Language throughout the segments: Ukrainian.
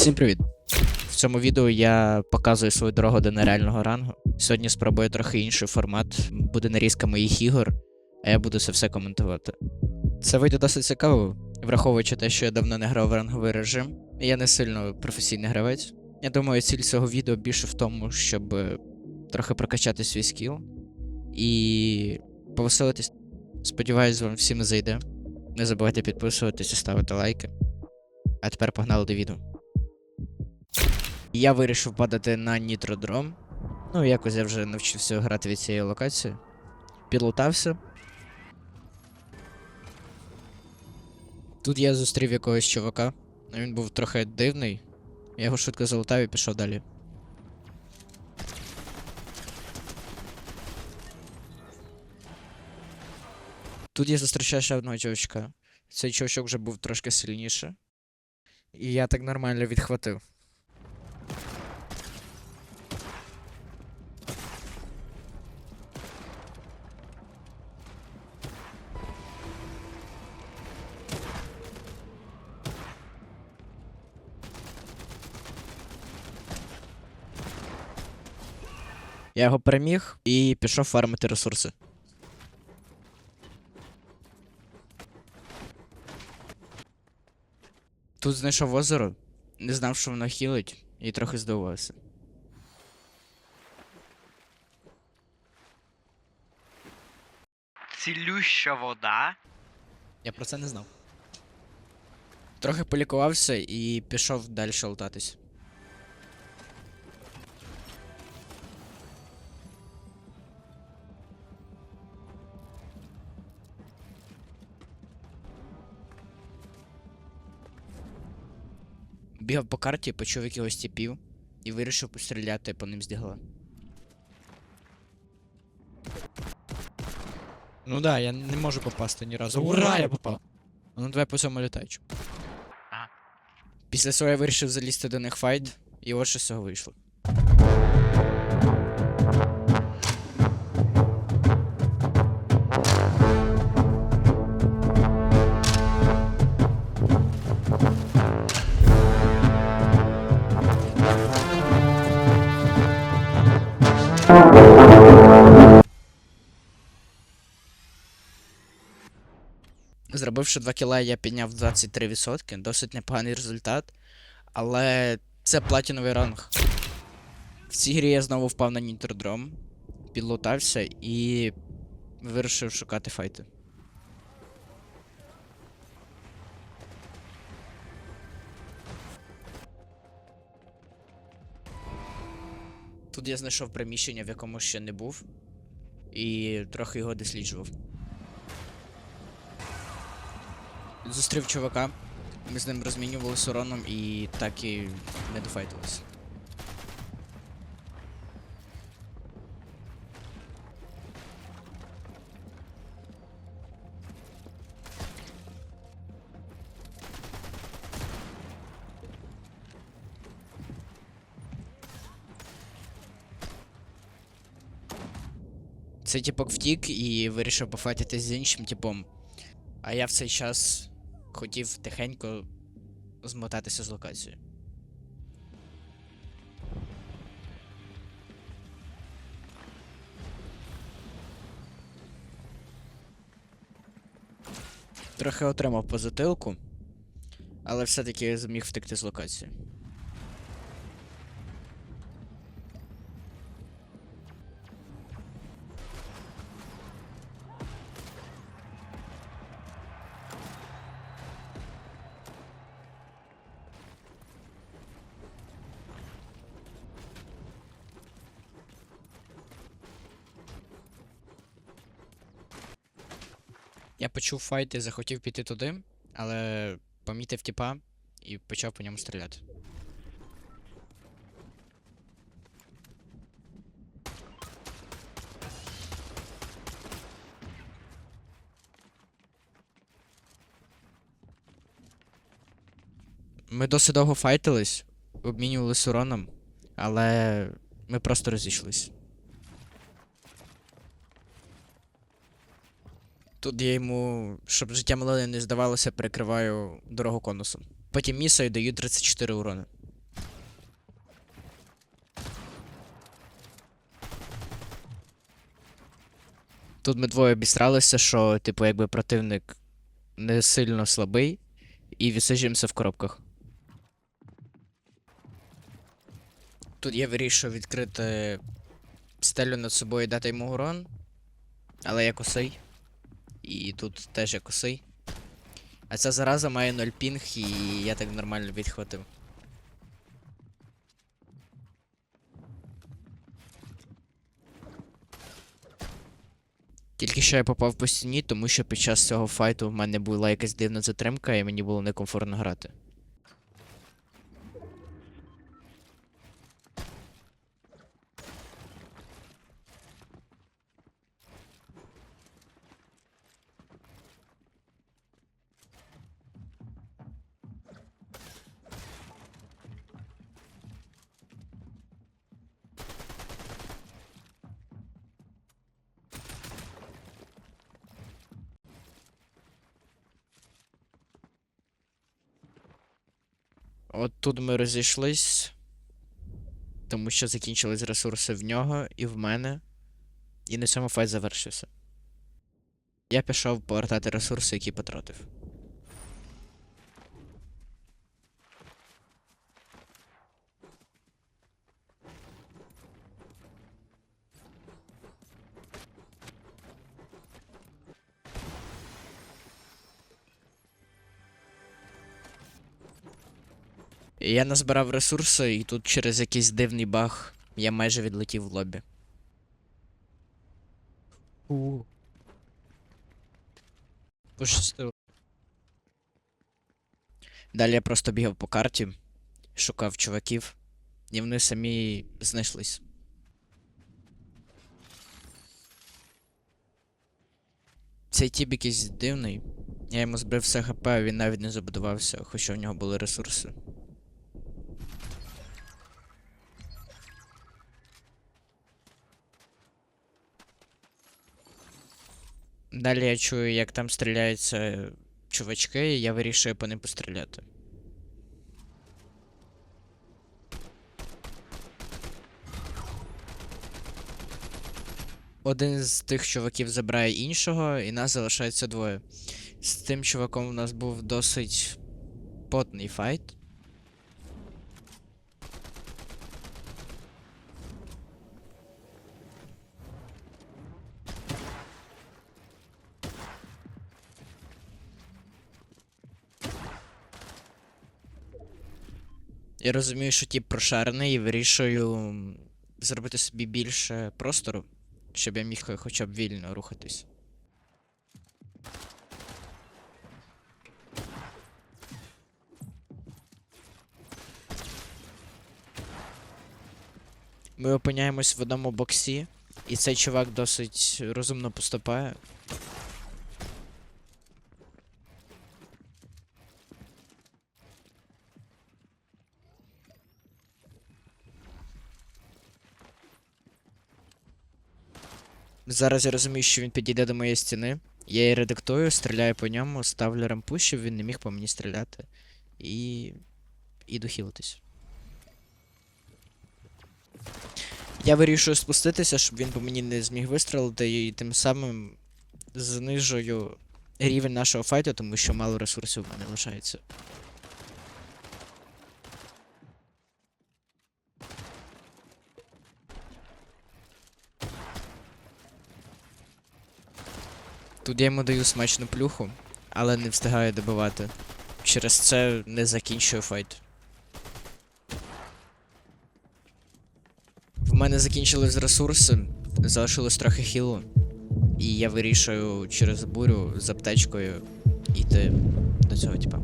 Всім привіт! В цьому відео я показую свою дорогу до нереального рангу. Сьогодні спробую трохи інший формат. Буде нарізка моїх ігор, а я буду це все коментувати. Це вийде досить цікаво, враховуючи те, що я давно не грав в ранговий режим. Я не сильно професійний гравець. Я думаю, ціль цього відео більше в тому, щоб е, трохи прокачати свій скіл і повеселитись. Сподіваюсь, вам всім зайде. Не забувайте підписуватись і ставити лайки. А тепер погнали до відео. Я вирішив падати на Нітродром. Ну, якось я вже навчився грати від цієї локації. Підлутався. Тут я зустрів якогось чувака. Він був трохи дивний. Я його швидко залутав і пішов далі. Тут я зустрічаю ще одного чувачка. Цей чувачок вже був трошки сильніше. І я так нормально відхватив. Я його переміг і пішов фармити ресурси. Тут знайшов озеро, не знав, що воно хілить, і трохи здивувався. Цілюща вода. Я про це не знав. Трохи полікувався і пішов далі лутатись. Бігав по карті, почув якихось типів і вирішив постріляти по ним з дігла. Ну да, я не можу попасти ні разу. Ура, я попав. Ну давай по цьому літаючу. Ага. Після цього я вирішив залізти до них файт, і от що з цього вийшло. Зробивши 2 кіла, я підняв 23%, досить непоганий результат. Але це платіновий ранг. В цій грі я знову впав на Нітродром, підлутався і вирішив шукати файти. Тут я знайшов приміщення, в якому ще не був, і трохи його досліджував. Зустрів чувака, ми з ним розмінювалися уроном і так і не дофайтилися. Цей типок втік і вирішив пофайтитись з іншим типом. А я в цей час хотів тихенько змотатися з локації. Трохи отримав по затилку, але все-таки зміг втекти з локації. Я почув файт і захотів піти туди, але помітив тіпа і почав по ньому стріляти. Ми досить довго файтились, обмінювалися уроном, але ми просто розійшлись. Тут я йому, щоб життя малини не здавалося, перекриваю дорогу конусом. Потім місо і даю 34 урони. Тут ми двоє обістралися, що, типу, якби противник не сильно слабий, і відсиджуємося в коробках. Тут я вирішив відкрити стелю над собою і дати йому урон, але я косий. І тут теж я косий. А ця зараза має 0 пінг, і я так нормально відхватив. Тільки що я попав по стіні, тому що під час цього файту в мене була якась дивна затримка, і мені було некомфортно грати. От тут ми розійшлись, тому що закінчились ресурси в нього і в мене. І на цьому файт завершився. Я пішов повертати ресурси, які потратив. Я назбирав ресурси, і тут через якийсь дивний баг я майже відлетів в лобі. У. Пощастило. Далі я просто бігав по карті, шукав чуваків, і вони самі знайшлись. Цей тіп якийсь дивний. Я йому збрив все хп, він навіть не забудувався, хоча в нього були ресурси. Далі я чую, як там стріляються чувачки, і я вирішую по ним постріляти. Один з тих чуваків забирає іншого, і нас залишається двоє. З тим чуваком у нас був досить потний файт. Я розумію, що тип прошарений і вирішую зробити собі більше простору, щоб я міг хоча б вільно рухатись. Ми опиняємось в одному боксі, і цей чувак досить розумно поступає. Зараз я розумію, що він підійде до моєї стіни. Я її редактую, стріляю по ньому, ставлю рампу, щоб він не міг по мені стріляти. І. іду хілитись. Я вирішую спуститися, щоб він по мені не зміг вистрелити, і тим самим знижую рівень нашого файту, тому що мало ресурсів в мене лишається. Тут я йому даю смачну плюху, але не встигаю добивати. Через це не закінчую файт. В мене закінчились ресурси, залишилось трохи хілу. І я вирішую через бурю з аптечкою йти до цього типа.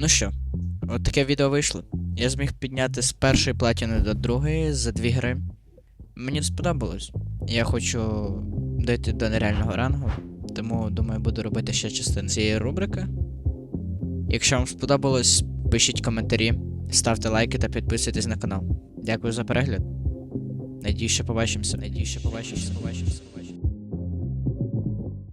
Ну що, от таке відео вийшло. Я зміг підняти з першої платіни до другої за дві гри. Мені сподобалось. Я хочу дойти до нереального рангу. Тому думаю, буду робити ще частини цієї рубрики. Якщо вам сподобалось, пишіть коментарі, ставте лайки та підписуйтесь на канал. Дякую за перегляд. Надію, що побачимося. Надію, що побачимося. побачимося.